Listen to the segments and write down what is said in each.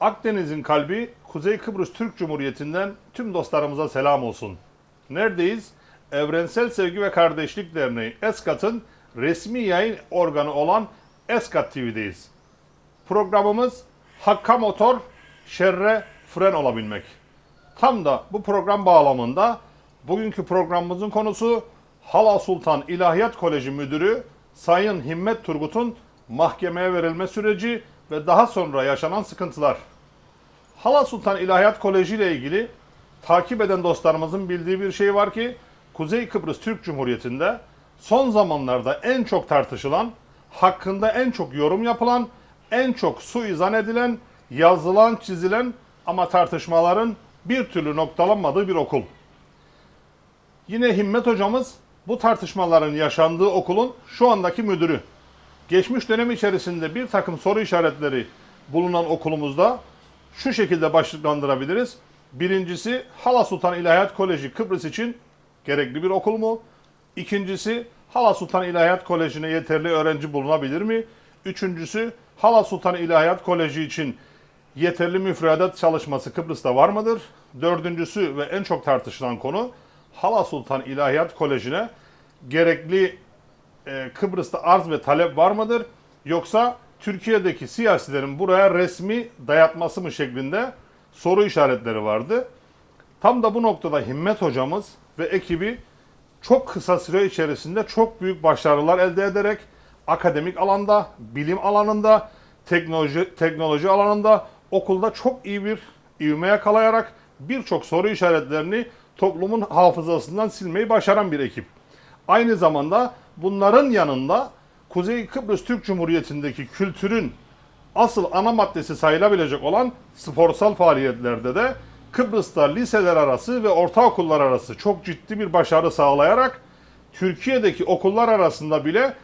Akdeniz'in kalbi Kuzey Kıbrıs Türk Cumhuriyeti'nden tüm dostlarımıza selam olsun. Neredeyiz? Evrensel Sevgi ve Kardeşlik Derneği ESKAT'ın resmi yayın organı olan ESKAT TV'deyiz. Programımız Hakka Motor, Şerre Fren olabilmek. Tam da bu program bağlamında bugünkü programımızın konusu Hala Sultan İlahiyat Koleji Müdürü Sayın Himmet Turgut'un mahkemeye verilme süreci ve daha sonra yaşanan sıkıntılar. Hala Sultan İlahiyat Koleji ile ilgili takip eden dostlarımızın bildiği bir şey var ki Kuzey Kıbrıs Türk Cumhuriyeti'nde son zamanlarda en çok tartışılan, hakkında en çok yorum yapılan, en çok suizan edilen, yazılan, çizilen ama tartışmaların bir türlü noktalanmadığı bir okul. Yine Himmet hocamız bu tartışmaların yaşandığı okulun şu andaki müdürü. Geçmiş dönem içerisinde bir takım soru işaretleri bulunan okulumuzda şu şekilde başlıklandırabiliriz. Birincisi Hala Sultan İlahiyat Koleji Kıbrıs için gerekli bir okul mu? İkincisi Hala Sultan İlahiyat Koleji'ne yeterli öğrenci bulunabilir mi? Üçüncüsü Hala Sultan İlahiyat Koleji için yeterli müfredat çalışması Kıbrıs'ta var mıdır? Dördüncüsü ve en çok tartışılan konu Hala Sultan İlahiyat Koleji'ne gerekli e, Kıbrıs'ta arz ve talep var mıdır? Yoksa Türkiye'deki siyasilerin buraya resmi dayatması mı şeklinde soru işaretleri vardı. Tam da bu noktada Himmet hocamız ve ekibi çok kısa süre içerisinde çok büyük başarılar elde ederek akademik alanda, bilim alanında, teknoloji teknoloji alanında okulda çok iyi bir ivme yakalayarak birçok soru işaretlerini toplumun hafızasından silmeyi başaran bir ekip. Aynı zamanda bunların yanında Kuzey Kıbrıs Türk Cumhuriyeti'ndeki kültürün asıl ana maddesi sayılabilecek olan sporsal faaliyetlerde de Kıbrıs'ta liseler arası ve ortaokullar arası çok ciddi bir başarı sağlayarak Türkiye'deki okullar arasında bile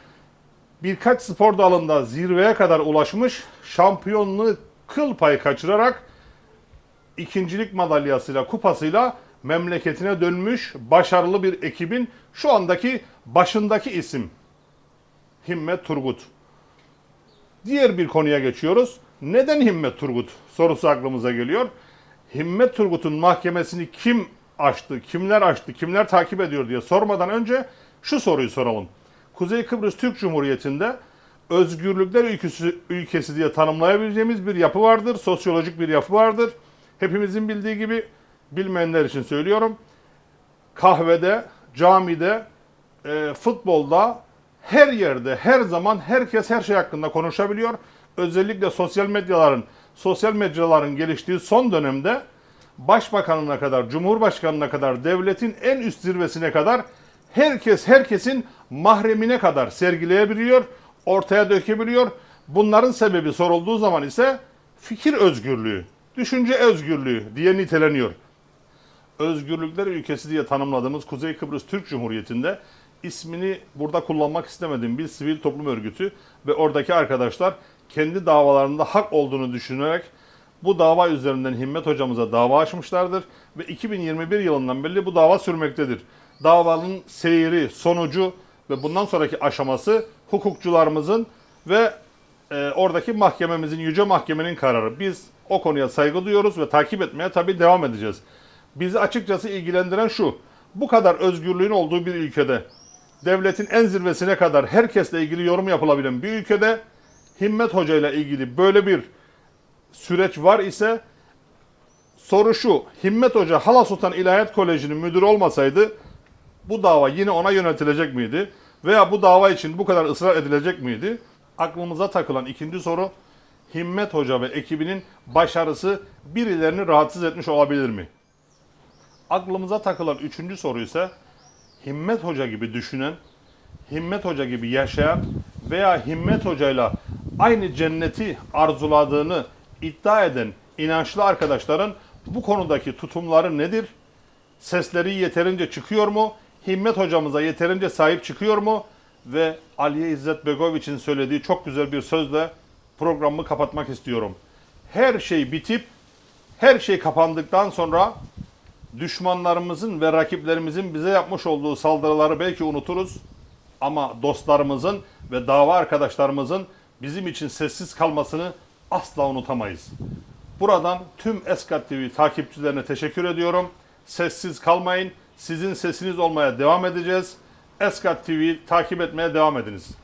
birkaç spor dalında zirveye kadar ulaşmış şampiyonluğu kıl payı kaçırarak ikincilik madalyasıyla, kupasıyla memleketine dönmüş başarılı bir ekibin şu andaki başındaki isim Himmet Turgut. Diğer bir konuya geçiyoruz. Neden Himmet Turgut sorusu aklımıza geliyor. Himmet Turgut'un mahkemesini kim açtı, kimler açtı, kimler takip ediyor diye sormadan önce şu soruyu soralım. Kuzey Kıbrıs Türk Cumhuriyeti'nde özgürlükler ülkesi, ülkesi diye tanımlayabileceğimiz bir yapı vardır, sosyolojik bir yapı vardır. Hepimizin bildiği gibi bilmeyenler için söylüyorum. Kahvede, camide, e, futbolda, her yerde, her zaman herkes her şey hakkında konuşabiliyor. Özellikle sosyal medyaların, sosyal medyaların geliştiği son dönemde başbakanına kadar, cumhurbaşkanına kadar, devletin en üst zirvesine kadar herkes herkesin mahremine kadar sergileyebiliyor, ortaya dökebiliyor. Bunların sebebi sorulduğu zaman ise fikir özgürlüğü, düşünce özgürlüğü diye niteleniyor. Özgürlükler ülkesi diye tanımladığımız Kuzey Kıbrıs Türk Cumhuriyeti'nde ismini burada kullanmak istemediğim bir sivil toplum örgütü ve oradaki arkadaşlar kendi davalarında hak olduğunu düşünerek bu dava üzerinden Himmet hocamıza dava açmışlardır ve 2021 yılından beri bu dava sürmektedir. Davanın seyri, sonucu ve bundan sonraki aşaması hukukçularımızın ve e, oradaki mahkememizin, yüce mahkemenin kararı. Biz o konuya saygı duyuyoruz ve takip etmeye tabii devam edeceğiz. Bizi açıkçası ilgilendiren şu, bu kadar özgürlüğün olduğu bir ülkede, devletin en zirvesine kadar herkesle ilgili yorum yapılabilen bir ülkede Himmet Hoca ile ilgili böyle bir süreç var ise soru şu. Himmet Hoca Hala Sultan İlahiyat Koleji'nin müdürü olmasaydı bu dava yine ona yönetilecek miydi? Veya bu dava için bu kadar ısrar edilecek miydi? Aklımıza takılan ikinci soru Himmet Hoca ve ekibinin başarısı birilerini rahatsız etmiş olabilir mi? Aklımıza takılan üçüncü soru ise Himmet Hoca gibi düşünen, Himmet Hoca gibi yaşayan veya Himmet Hoca'yla aynı cenneti arzuladığını iddia eden inançlı arkadaşların bu konudaki tutumları nedir? Sesleri yeterince çıkıyor mu? Himmet hocamıza yeterince sahip çıkıyor mu? Ve Aliye İzzet Begoviç'in söylediği çok güzel bir sözle programımı kapatmak istiyorum. Her şey bitip her şey kapandıktan sonra düşmanlarımızın ve rakiplerimizin bize yapmış olduğu saldırıları belki unuturuz ama dostlarımızın ve dava arkadaşlarımızın bizim için sessiz kalmasını asla unutamayız. Buradan tüm Eskat TV takipçilerine teşekkür ediyorum. Sessiz kalmayın. Sizin sesiniz olmaya devam edeceğiz. Eskat TV takip etmeye devam ediniz.